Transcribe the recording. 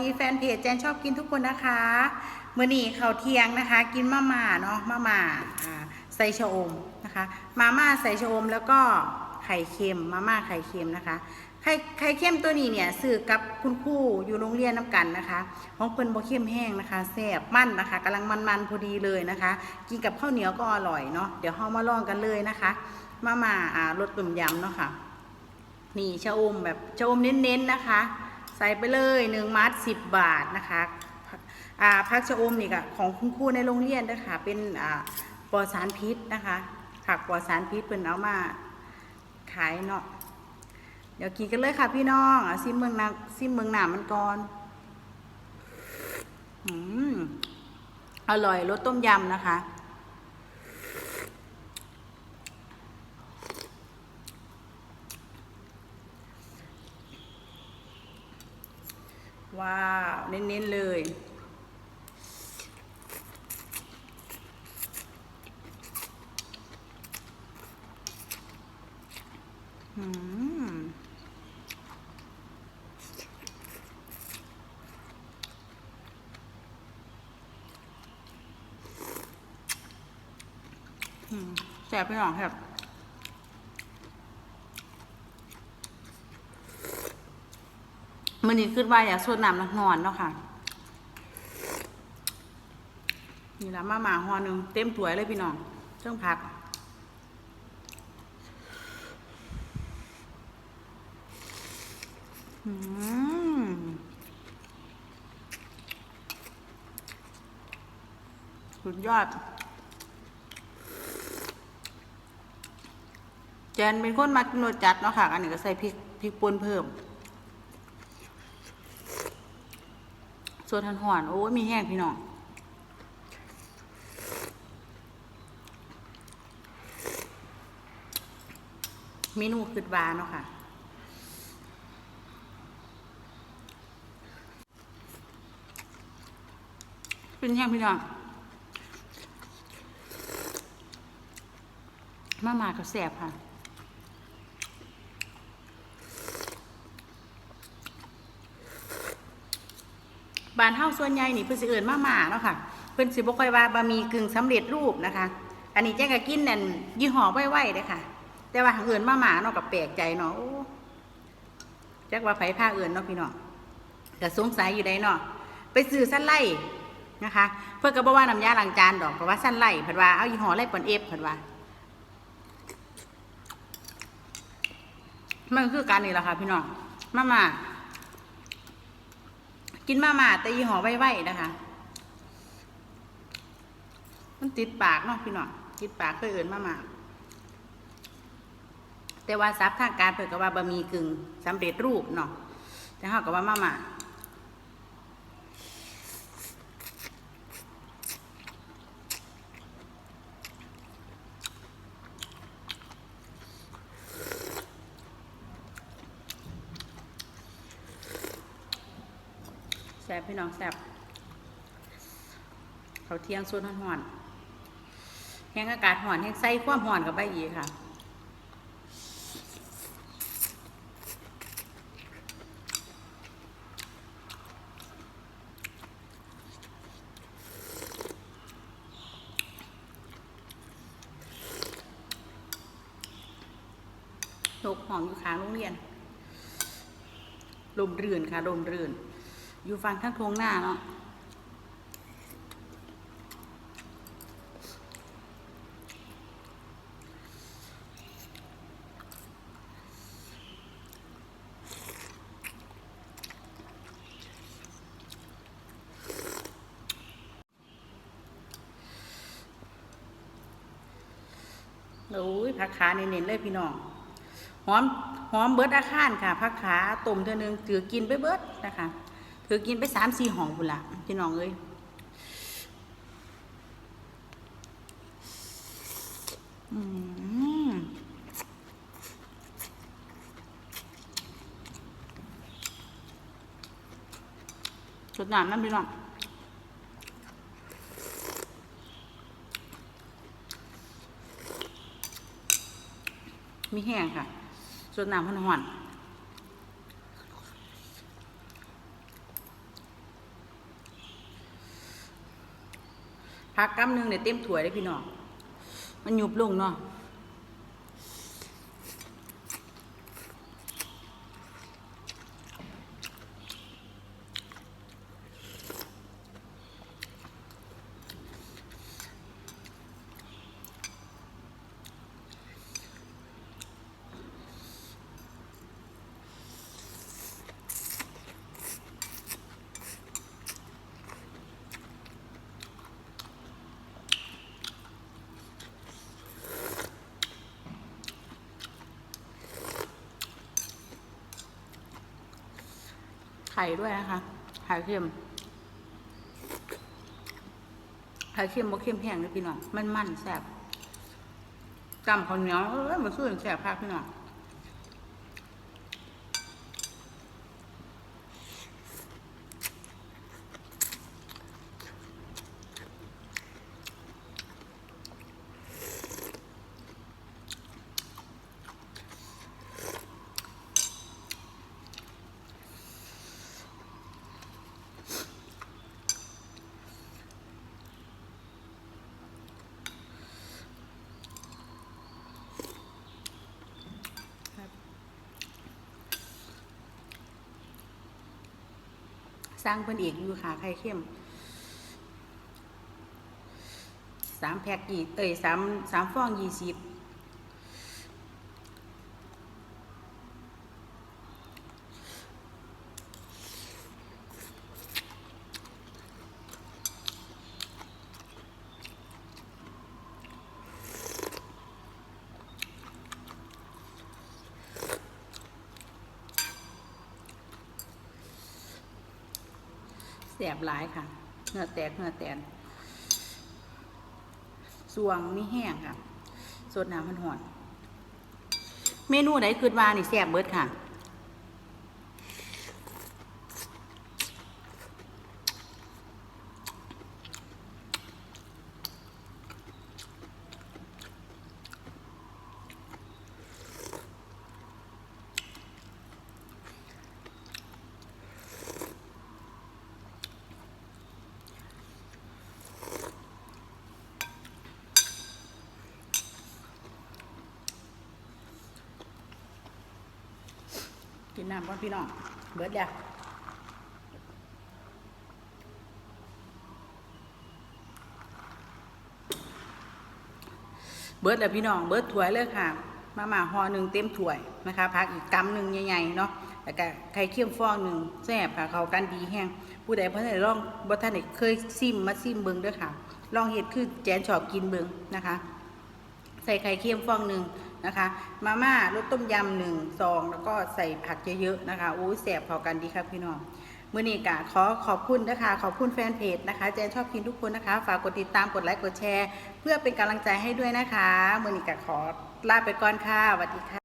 ดีแฟนเพจแจนชอบกินทุกคนนะคะมื้อนี้ข้าวเที่ยงนะคะ กินมาม่าเนาะมาม่าใส่ชะอมนะคะ มาม่าใส่ชะอมแล้วก็ไข่เค็มมาม่าไข่เค็มนะคะไข่ไข่เค็มตัวนี้เนี่ยซื้อกับคุณครูอยู่โรงเรียนน้ำกันนะคะของเปิ้นบ่เค็มแห้งนะคะแซ่บมันนะคะกำลังมันๆพอดีเลยนะคะ กินกับข้าวเหนียวก็อร่อยเนาะเดี๋ยวเฮามาลองกันเลยนะคะ มาม่ารสต้มยำเนาะค่ะนี่ชะอมแบบชะอมเน้นๆนะคะ ใส่ไปเลยหนึ่งมัดสิบบาทนะคะผักอ่าผักชะอมนี่ก็ของคุณครูในโรงเรียนนะคะเป็นอ่าปลอดสารพิษนะคะผักปลอดสารพิษเพิ่นเอามาขายเนาะเดี๋ยวกินกันเลยค่ะพี่น้องซิมเมืองนาซิมเมืองหนามันก่อนอืมอร่อยรสต้มยำนะคะ ว้าว เน้นๆเลย อืมแซ่บพี่น้องครับ มันนี้ขึ้นว่าอยากสดน้ำนักนอนเนาะค่ะ นี่ละมาหมาหอหนึ่งเต็มถ้วยเลยพี่น้องเครื่องผักอืมสุดยอด แจนเป็นคนมากินรสจัดเนาะค่ะ อันนี้ก็ใส่พริกพริกป่นเพิ่ม ส่วนทันหอนโอ้ยมีแห้งพี่น้องเมนูคืดวาเนาะค่ะเป็นแห้งพี่น้องมามากับแสบค่ะ บ้านเฮาส่วนใหญ่นี่เพิ่นสิเอิ้นมาม่าเนาะค่ะเพิ่นสิบ่ค่อยว่าบะหมี่กึ่งสำเร็จรูปนะคะ อันนี้แจ้งก็กินนั่นยี่ห้อไว้ๆเด้ค่ะ แต่ว่าหงเอิ้นมาม่าเนาะก็แปลกใจเนาะโอ้จักว่าไผพาเอิ้นเนาะพี่น้องก็สงสัยอยู่ได้เนาะไปซื้อสั้นไล่นะคะ เพิ่นก็บ่ว่าน้ำยาล้างจานดอกเพราะว่าสั้นไล่เพิ่นว่าเอายี่ห้อไล่ปอนเอฟเพิ่นว่ามันคือการนี่แหละค่ะพี่น้องมามา กินมาม่าแต่ยี่ห้อไว้ๆนะคะ มันติดปากเนาะพี่น้องติดปากเคยเอื่นมาม่าแต่ว่าซับทางการเผื่อก็ว่าบะหมี่กึ่งสำเร็จรูปเนาะแต่เขาก็ว่ามาม่า ซ่บพี่น้องแซ่บเขาเที่ยงส่วนห่อนแห้งอากาศห่อนแห้งใส่ความห่อนกับใบอีค่ะตกหองอยู่ข้างโรงเรียนลมเรื่นค่ะลมเรื่น อยู่ฟังทั้งทงหน้าเนาะโอ้ยผักขาเน้นๆเลยพี่น้อง หอมหอมเบิดอาคารค่ะผักขาต้มเท่านึงถือกินไปเบิดนะคะือกินไปสามสี่ห่องพุ่นละพี่น้องเอ้ยสดน้ำนั่นพี่น้องมีแห้งค่ะส่วนน้ำพันหอน พักกำหนึงเนี่ยเต็มถ้วยเลยพี่น้อง มันหยุบลงเนาะ ไข่ด้วยนะคะไข่เค็มไข่เค็มบ่เค็มแห้งเลยพี่น้องมันมันแซ่บจำข้าวเหนียวเอ้ยมันสู้แซ่บพักพี่น้อง สร้างเพิ่นเอกอยู่ค่ะไข่เข้มสามแพ็กกี่เอ้ยสามสามฟองยี่สิบ บหลายค่ะเนื้อแตกเนื้อแตนสวงนี่แห้งค่ะสดน้ำมันหอน เมนูไหนคือว่านี่แสบเบิดค่ะ นน้ำก่อนพี่น้อง เบิดแล้วเบิดแล้วพี่น้อง เบิดถ้วยเลยค่ะ มาหมาห่อหนึ่งเต็มถ้วยนะคะพักอีกกำหนึ่งใหญ่ๆเนาะแล้วก็ไข่เค็มฟองหนึ่งแซ่บค่ะเขากันดีแห้งผู้ใดเพิ่นได้ลองบ่ท่านเคยซิมมาซิมเบิงเด้อค่ะ ลองเฮ็ดคือแจนชอบกินเบิงนะคะ ใส่ไข่เค็มฟองหนึ่ง นะคะ มาม่ารสต้มยำหนึ่งซองแล้วก็ใส่ผักเยอะๆนะคะอู้แสบพอกันดีครับพี่น้องมื่อนี้กะขอขอบคุณนะคะ ขอบคุณแฟนเพจนะคะแจนชอบกินทุกคนนะคะ ฝากกดติดตามกดไลค์กดแชร์ เพื่อเป็นกำลังใจให้ด้วยนะคะมื่อนี้กะขอลาไปก่อนค่ะสวัสดีค่ะ